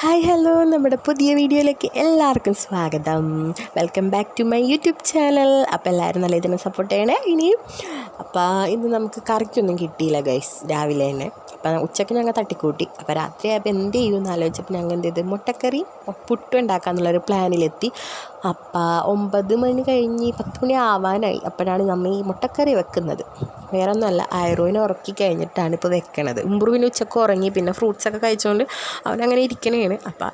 Hi hello. നമ്മുടെ പുതിയ വീഡിയോയിലേക്ക് എല്ലാവർക്കും സ്വാഗതം. Welcome back to my YouTube channel അപ്പോൾ എല്ലാവരും നല്ല ഇതിനെ സപ്പോർട്ട് ചെയ്യണേ ഇനിയും അപ്പോൾ ഇന്ന് നമുക്ക് കറിക്കൊന്നും കിട്ടിയില്ല ഗൈസ് രാവിലെ തന്നെ. അപ്പോൾ ഉച്ചയ്ക്ക് ഞങ്ങൾ തട്ടിക്കൂട്ടി. അപ്പോൾ രാത്രി ആയപ്പോൾ എന്ത് ചെയ്യുമെന്ന് ആലോചിച്ചപ്പോൾ ഞങ്ങൾ എന്ത് ചെയ്ത്? മുട്ടക്കറി പുട്ടും ഉണ്ടാക്കാമെന്നുള്ളൊരു പ്ലാനിലെത്തി അപ്പോൾ ഒമ്പത് മണി കഴിഞ്ഞ് പത്ത് മണി ആവാനായി. അപ്പോഴാണ് നമ്മൾ ഈ മുട്ടക്കറി വെക്കുന്നത്. വേറെ ഒന്നുമല്ല ആയുർവേദം ഉറക്കി കഴിഞ്ഞിട്ടാണ് ഇപ്പോൾ വെക്കണത്. ഉമ്പ്രുവിന് ഉച്ചയ്ക്ക് ഉറങ്ങി പിന്നെ ഫ്രൂട്ട്സൊക്കെ കഴിച്ചുകൊണ്ട് അവനങ്ങനെ ഇരിക്കണേണ്. അപ്പം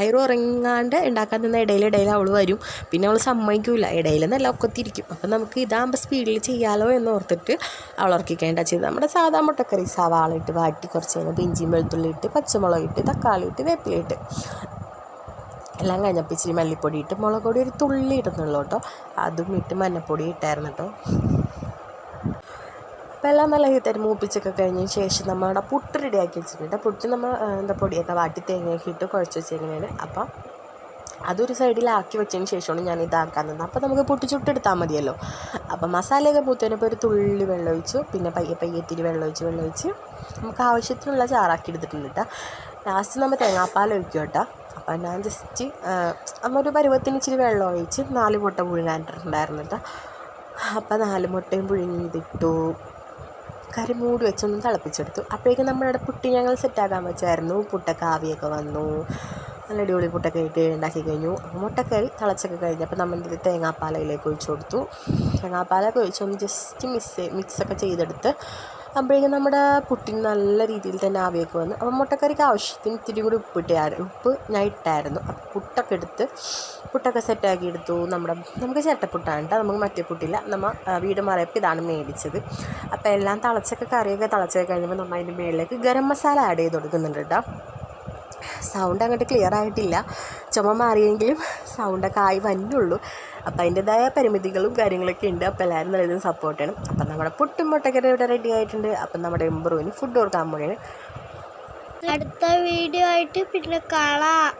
അയറു ഉറങ്ങാണ്ട് ഉണ്ടാക്കാൻ നിന്ന ഇടയിൽ ഇടയിൽ അവൾ വരും. പിന്നെ അവൾ സമ്മതിക്കില്ല ഇടയിൽ നല്ല ഒക്കത്തിരിക്കും. അപ്പം നമുക്ക് ഇതാകുമ്പോൾ സ്പീഡിൽ ചെയ്യാലോ എന്ന് ഓർത്തിട്ട് അവൾ ഉറക്കിക്കേണ്ട ചെയ്ത് നമ്മുടെ സാധാ മുട്ടക്കറി സവാള ഇട്ട് വാട്ടി കുറച്ച് കഴിഞ്ഞപ്പോൾ ഇഞ്ചിയും വെളുത്തുള്ളി ഇട്ട് പച്ചമുളക് ഇട്ട് തക്കാളി ഇട്ട് വേപ്പില ഇട്ട്. എല്ലാം കഴിഞ്ഞപ്പോൾ ഇച്ചിരി മല്ലിപ്പൊടി ഇട്ട് മുളക് പൊടി ഒരു തുള്ളി ഇടുന്നുള്ളൂ കേട്ടോ അതും ഇട്ട് മഞ്ഞപ്പൊടി ഇട്ടായിരുന്നു കേട്ടോ അപ്പോൾ എല്ലാം നല്ല തരും മൂപ്പിച്ചൊക്കെ കഴിഞ്ഞതിന് ശേഷം നമ്മുടെ പുട്ട് റെഡിയാക്കി വെച്ചിട്ടുണ്ട്. പുട്ട് നമ്മൾ എന്താ പൊടിയൊക്കെ വാട്ടി തേങ്ങയൊക്കെ ഇട്ട് കുഴച്ച് വെച്ചേക്കുന്നതാണ്. അപ്പം അതൊരു സൈഡിലാക്കി വെച്ചതിന് ശേഷമാണ് ഞാൻ ഇതാക്കാൻ തന്നത് അപ്പോൾ നമുക്ക് പൊട്ടി ചുട്ടെടുത്താൽ മതിയല്ലോ. അപ്പം മസാലയൊക്കെ പൂത്തതിനപ്പോൾ ഒരു തുള്ളി വെള്ളം ഒഴിച്ചു പിന്നെ പയ്യെ പയ്യെ ഇത്തിരി വെള്ളം ഒഴിച്ച് വെള്ളം ഒഴിച്ച് നമുക്ക് ആവശ്യത്തിനുള്ള ചാറാക്കി എടുത്തിട്ടുണ്ട് കേട്ടോ. ലാസ്റ്റ് നമ്മൾ തേങ്ങാപ്പാൽ ഒഴിക്കും കേട്ടോ. അപ്പം ഞാൻ ജസ്റ്റ് നമ്മൾ ഒരു പരുവത്തിന് ഇച്ചിരി വെള്ളം ഒഴിച്ച് നാല് മുട്ട പുഴുങ്ങാനിട്ടുണ്ടായിരുന്നു കേട്ടോ. അപ്പം നാല് മുട്ടയും പുഴുങ്ങിയതിട്ടു കറി മൂടി വെച്ചൊന്ന് തിളപ്പിച്ചെടുത്തു. അപ്പോഴേക്കും നമ്മളുടെ പുട്ടി ഞങ്ങൾ സെറ്റാക്കാൻ വെച്ചായിരുന്നു. പുട്ടൊക്കെ ആവിയൊക്കെ വന്നു. നല്ല അടിപൊളി പുട്ടൊക്കെ ഇട്ട് ഉണ്ടാക്കി കഴിഞ്ഞു. മുട്ടക്കറി തിളച്ചൊക്കെ കഴിഞ്ഞപ്പോൾ നമ്മൾ ഇത് തേങ്ങാപ്പാലയിലേക്ക് ഒഴിച്ചു കൊടുത്തു. തേങ്ങാപ്പാലൊക്കെ ഒഴിച്ചൊന്ന് ജസ്റ്റ് മിക്സ് മിക്സൊക്കെ ചെയ്തെടുത്ത് അപ്പോഴേക്കും നമ്മുടെ പുട്ടിന് നല്ല രീതിയിൽ തന്നെ ആവിയൊക്കെ വന്നു. അപ്പോൾ മുട്ടക്കറിക്ക് ആവശ്യത്തിന് ഇത്തിരി കൂടി ഉപ്പ് ഇട്ടായിരുന്നു ഉപ്പ് ഞാൻ ഇട്ടായിരുന്നു. അപ്പോൾ പുട്ടൊക്കെ എടുത്ത് പുട്ടൊക്കെ സെറ്റാക്കി എടുത്തു. നമ്മുടെ നമുക്ക് ചേട്ടപ്പുട്ടാണ് കേട്ടോ നമുക്ക് മറ്റേ പുട്ടില്ല. നമ്മൾ വീട് മറിയപ്പോൾ ഇതാണ് മേടിച്ചത്. അപ്പോൾ എല്ലാം തിളച്ചൊക്കെ കറിയൊക്കെ തിളച്ചൊക്കെ കഴിഞ്ഞപ്പോൾ നമ്മൾ അതിന്റെ മുകളിലേക്ക് ഗരം മസാല ആഡ് ചെയ്ത് കൊടുക്കുന്നുണ്ട് കേട്ടോ സൗണ്ട് അങ്ങോട്ട് ക്ലിയർ ആയിട്ടില്ല. ചുമ മാറിയെങ്കിലും സൗണ്ടൊക്കെ ആയി വന്നുള്ളൂ. അപ്പോൾ അതിന്റെതായ പരിമിതികളും കാര്യങ്ങളൊക്കെ ഉണ്ട്. അപ്പോൾ എല്ലാവരും നല്ല രീതിയിൽ സപ്പോർട്ട് ചെയ്യണം. അപ്പം നമ്മുടെ പുട്ടും മുട്ടക്കറി ഇവിടെ റെഡി ആയിട്ടുണ്ട്. അപ്പം നമ്മുടെ എംബ്രുവിന് ഫുഡ് കൊടുക്കാൻ പോവുകയാണ്. അടുത്ത വീഡിയോ ആയിട്ട് പിന്നെ കാണാം.